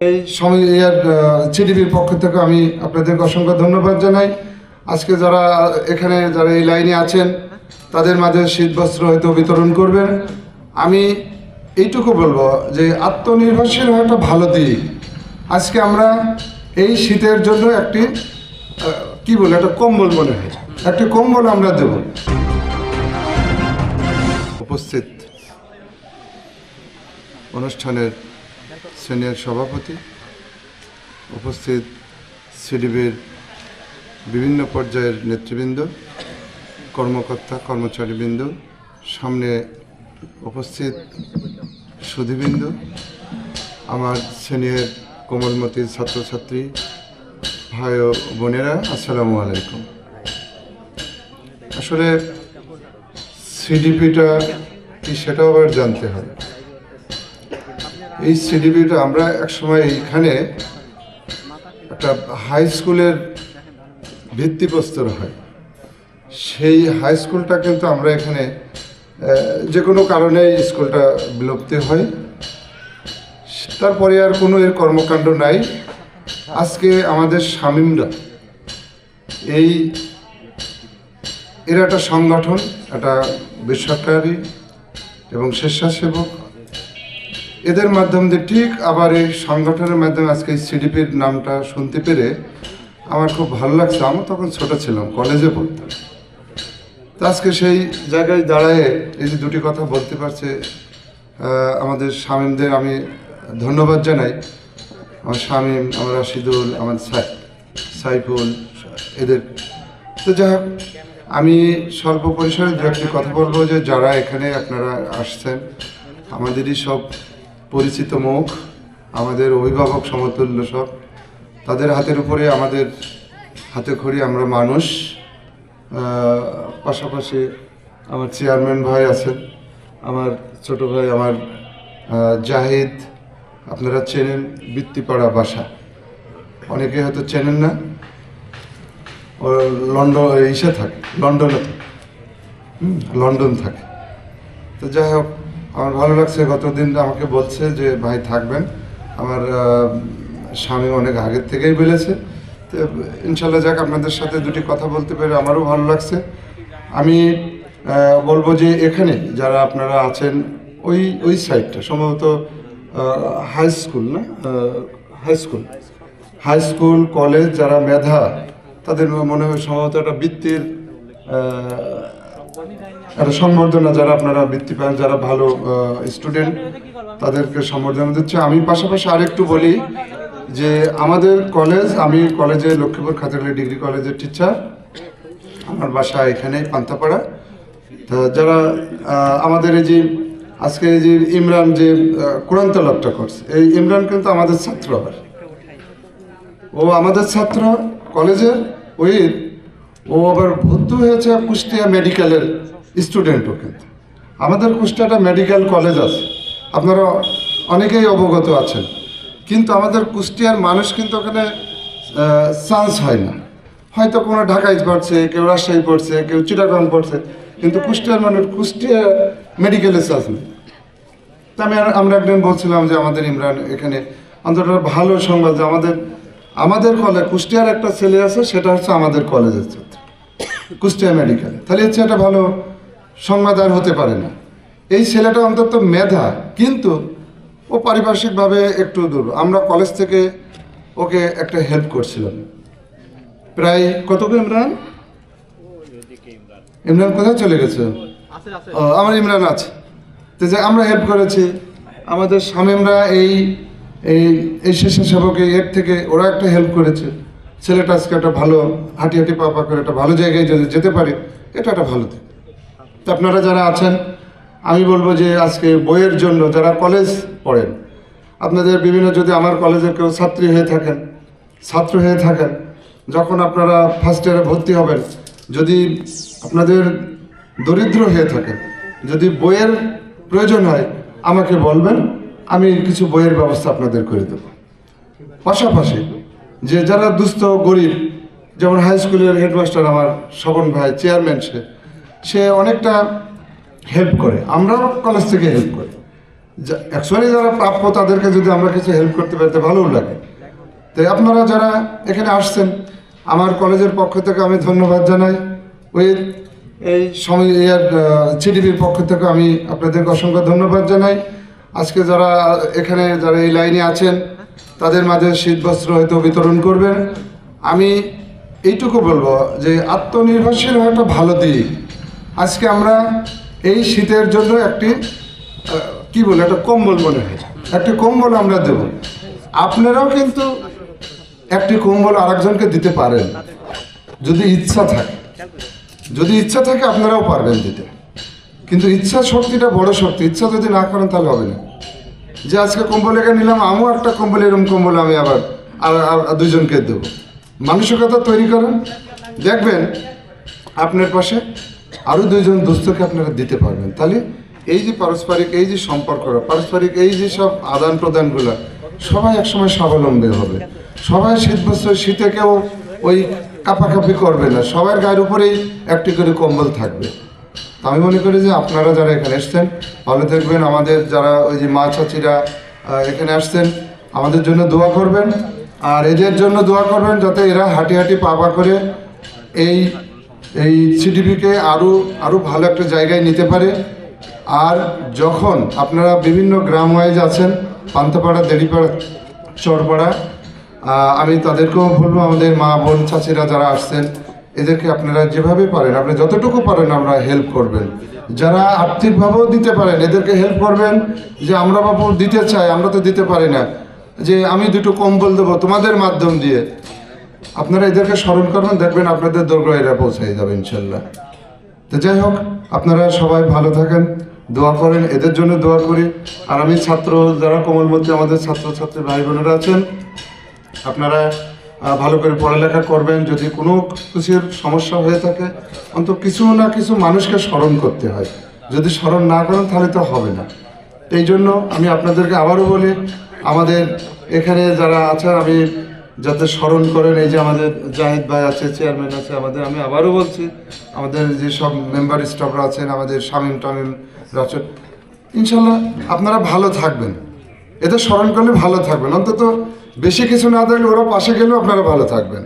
এই পক্ষ থেকে আমি আপনাদেরকে অসংখ্য ধন্যবাদ জানাই। আজকে যারা এখানে, যারা এই লাইনে আছেন, তাদের মাঝে শীতবস্ত্র হয়তো বিতরণ করবেন। আমি এইটুকু বলব যে আত্মনির্ভরশীল হওয়াটা ভালো দিক। আজকে আমরা এই শীতের জন্য একটি কি বলে, একটা কম্বল মনে হয়। একটি কম্বল আমরা দেব। উপস্থিত অনুষ্ঠানের সিনিয়র সভাপতি উপস্থিত সিডিবির বিভিন্ন পর্যায়ের নেতৃবৃন্দ, কর্মকর্তা, কর্মচারীবৃন্দ, সামনে উপস্থিত সুধীবৃন্দ, আমার সিনিয়র কোমলমতি ছাত্রছাত্রী, ভাই ও বোনেরা, আসসালামু আলাইকুম। আসলে সিডিপিটা কি সেটাও আবার জানতে হয় এই সিডিপিটা আমরা একসময় এইখানে একটা হাই স্কুলের ভিত্তিপ্রস্তর হয়। সেই হাই স্কুলটা কিন্তু আমরা এখানে যে কোনো কারণে স্কুলটা বিলুপ্তি হয়। তারপরে আর কোনো এর কর্মকাণ্ড নাই। আজকে আমাদের শামীমরা এই, এরা একটা সংগঠন, একটা বেসরকারি এবং স্বেচ্ছাসেবক এদের মাধ্যম দিয়ে ঠিক আবার এই সংগঠনের মাধ্যমে আজকে এই সিডিপির নামটা শুনতে পেরে আমার খুব ভালো লাগছে। আমি তখন ছোট ছিলাম, কলেজে পড়তাম। তো আজকে সেই জায়গায় দাঁড়ায় এই যে দুটি কথা বলতে পারছে আমাদের স্বামীদের আমি ধন্যবাদ জানাই। আমার শামীম, আমার রাশিদুল, আমার সাই- সাইফুল, এদের। তো যাই হোক, আমি স্বল্প পরিসরে দু একটি কথা বলব যে যারা এখানে আপনারা আসছেন, আমাদেরই সব পরিচিত মুখ, আমাদের অভিভাবক সমতুল্য সব, তাদের হাতের উপরে আমাদের হাতে খড়ি, আমরা মানুষ। পাশাপাশি আমার চেয়ারম্যান ভাই আছেন, আমার ছোট ভাই, আমার জাহিদ, আপনারা চেনেন বৃত্তিপাড়া বাসা। অনেকে হয়তো চেনেন না। লন্ডন ইসে থাকে, লন্ডনে থাকে। লন্ডন থাকে। তো যাই হোক আমার ভালো লাগছে, গতদিন আমাকে বলছে যে, ভাই, থাকবেন। আমার স্বামী অনেক আগের থেকেই বলেছে। তো ইনশাল্লাহ যাক, আপনাদের সাথে দুটি কথা বলতে পেরে আমারও ভালো লাগছে। আমি বলব যে, এখানে যারা আপনারা আছেন, ওই ওই সাইডটা, সম্ভবত হাই স্কুল না? High school. High school, college, যারা মেধা, তাদের মনে হয় সম্ভবত একটা বৃত্তির একটা সম্বর্ধনা যারা আপনারা বৃত্তি পান যারা ভালো স্টুডেন্ট তাদেরকে সম্বর্ধনা দিচ্ছে। আমি পাশাপাশি আরেকটু বলি যে আমাদের কলেজ আমি কলেজে লক্ষ্মীপুর খাতাগুলি ডিগ্রি কলেজের টিচার আমার বাসা এখানেই পান্তাপাড়া। তা যারা আমাদের এই যে আজকে এই যে ইমরান যে আহ, কোরআন তলবটা করছে এই ইমরান কিন্তু আমাদের ছাত্র আবার। ও আমাদের ছাত্র কলেজের ওই ও আবার ভর্তি হয়েছে কুষ্টিয়া মেডিকেলের স্টুডেন্টও কিন্তু। আমাদের কুষ্টিয়াটা মেডিকেল কলেজ আছে। আপনারা অনেকেই অবগত আছেন। কিন্তু আমাদের কুষ্টিয়ার মানুষ কিন্তু ওখানে চান্স হয় না। হয়তো কোনো ঢাকায় পড়ছে, কেউ রাজশাহী পড়ছে, কেউ চিটাগাং পড়ছে, কিন্তু কুষ্টিয়ার মানুষ কুষ্টিয়া মেডিকেলে চান্স নেই। তা আমি আমরা একদিন বলছিলাম যে আমাদের ইমরান এখানে, অন্তত ভালো সংবাদ যে আমাদের আমাদের কলেজ কুষ্টিয়ার একটা ছেলে আছে, সেটা হচ্ছে আমাদের কলেজের ছাত্র। কুষ্টিয়া মেডিকেল তাহলে হচ্ছে একটা ভালো সংবাদ আর হতে পারে না। এই ছেলেটা অন্তত মেধা কিন্তু ও পারিপার্শ্বিকভাবে একটু দূর আমরা কলেজ থেকে ওকে একটা হেল্প করছিলাম। প্রায় কত ইমরান? ইমরান কোথায় চলে গেছে? আমার ইমরান আছে। তো যে আমরা হেল্প করেছি। আমাদের স্বামীমরা এই এই এই স্বেচ্ছাসেবকে এর থেকে ওরা একটা হেল্প করেছে। ছেলেটা আজকে একটা ভালো হাঁটি হাঁটি পা পা করে একটা ভালো জায়গায় যদি যেতে পারে এটা একটা ভালো দিক। তো আপনারা যারা আছেন, আমি বলব যে আজকে বইয়ের জন্য যারা কলেজ পড়েন, আপনাদের বিভিন্ন যদি আমার কলেজের কেউ ছাত্রী হয়ে থাকেন, ছাত্র হয়ে থাকেন, যখন আপনারা ফার্স্ট ইয়ারে ভর্তি হবেন, যদি আপনাদের দরিদ্র হয়ে থাকেন, যদি বইয়ের প্রয়োজন হয়, আমাকে বলবেন, আমি কিছু বইয়ের ব্যবস্থা আপনাদের করে দেব। পাশাপাশি যে যারা দুস্থ, গরিব, যেমন হাই স্কুলের হেডমাস্টার আমার স্বপন ভাই চেয়ারম্যান সে সে অনেকটা হেল্প করে। আমরাও কলেজ থেকে হেল্প করি। অ্যাকচুয়ালি যারা প্রাপ্য, তাদেরকে যদি আমরা কিছু হেল্প করতে পারি, তো ভালোও লাগে। তাই আপনারা যারা এখানে আসছেন, আমার কলেজের পক্ষ থেকে আমি ধন্যবাদ জানাই। ওই, এই সময় ইয়ার সিডিপির পক্ষ থেকে আমি আপনাদেরকে অসংখ্য ধন্যবাদ জানাই। আজকে যারা এখানে, যারা এই লাইনে আছেন, তাদের মাঝে শীতবস্ত্র হয়তো বিতরণ করবেন। আমি এইটুকু বলব যে আত্মনির্ভরশীল হওয়া একটা ভালো দিক। আজকে আমরা এই শীতের জন্য একটি কি বলে, একটা কম্বল মনে হয়। একটি কম্বল আমরা দেব। আপনারাও কিন্তু একটি কম্বল আরেকজনকে দিতে পারেন, যদি ইচ্ছা থাকে। যদি ইচ্ছা থাকে, আপনারাও পারবেন দিতে। কিন্তু ইচ্ছা শক্তিটা বড় শক্তি। ইচ্ছা যদি না করেন, তাহলে হবে না। যে আজকে কম্বল এখানে নিলাম, আমিও একটা কম্বল, এরকম কম্বল আমি আবার আর দুজনকে দেবো। মানসিকতা তৈরি করেন। দেখবেন, আপনার পাশে আরও দুইজন দুস্থকে আপনারা দিতে পারবেন। তাহলে এই যে পারস্পরিক, এই যে সম্পর্কটা পারস্পরিক, এই যে সব আদান প্রদানগুলো সবাই একসময় স্বাবলম্বী হবে। সবাই শীত বস্ত্র, শীতে কেউ ওই কাপাকাপি করবে না। সবার গায়ের উপরেই একটি করে কম্বল থাকবে। আমি মনে করি যে আপনারা যারা এখানে এসছেন, ভালো থাকবেন। আমাদের যারা ওই যে মা চাচিরা এখানে আসছেন, আমাদের জন্য দোয়া করবেন। আর এদের জন্য দোয়া করবেন যাতে এরা হাঁটি হাঁটি পা করে এই এই সিডিপিকে আরও আরও ভালো একটা জায়গায় নিতে পারে। আর যখন আপনারা বিভিন্ন গ্রাম ওয়াইজ আছেন, পান্তাপাড়া, দেড়িপাড়া, চরপাড়া আমি তাদেরকেও বলব, আমাদের মা, বোন, চাচিরা যারা আসছেন, এদেরকে আপনারা যেভাবে পারেন, আপনি যতটুকু পারেন আমরা হেল্প করবেন। যারা আর্থিকভাবেও দিতে পারেন, এদেরকে হেল্প করবেন যে আমরা বাবু দিতে চাই, আমরা তো দিতে পারি না। যে আমি দুটো কম্বল দেবো তোমাদের মাধ্যম দিয়ে। আপনারা এদেরকে স্মরণ করবেন, দেখবেন আপনাদের দৈর্ঘ্য এরা পৌঁছে যাবে, ইনশাল্লাহ। তো যাই হোক, আপনারা সবাই ভালো থাকেন, দোয়া করেন, এদের জন্য দোয়া করি। আর আমি ছাত্র, যারা কোমলমতি আমাদের ছাত্রছাত্রী ভাই বোনেরা আছেন, আপনারা ভালো করে পড়ালেখা করবেন, যদি কোনো কিছুর সমস্যা হয়ে থাকে, অন্তত কিছু না কিছু মানুষকে স্মরণ করতে হয়। যদি স্মরণ না করেন, তাহলে তো হবে না। এই জন্য আমি আপনাদেরকে আবারও বলি, আমাদের এখানে যারা আছেন, আমি যাতে স্মরণ করেন এই যে আমাদের জাহিদ ভাই আছে, চেয়ারম্যান আছে আমাদের। আমি আবারও বলছি, আমাদের যে সব মেম্বার স্টাফরা আছেন, আমাদের শামীম টামিম, রাচন, ইনশাল্লাহ আপনারা ভালো থাকবেন। এদের স্মরণ করলে ভালো থাকবেন। অন্তত বেশি কিছু না থাকলে ওরা পাশে গেলেও আপনারা ভালো থাকবেন।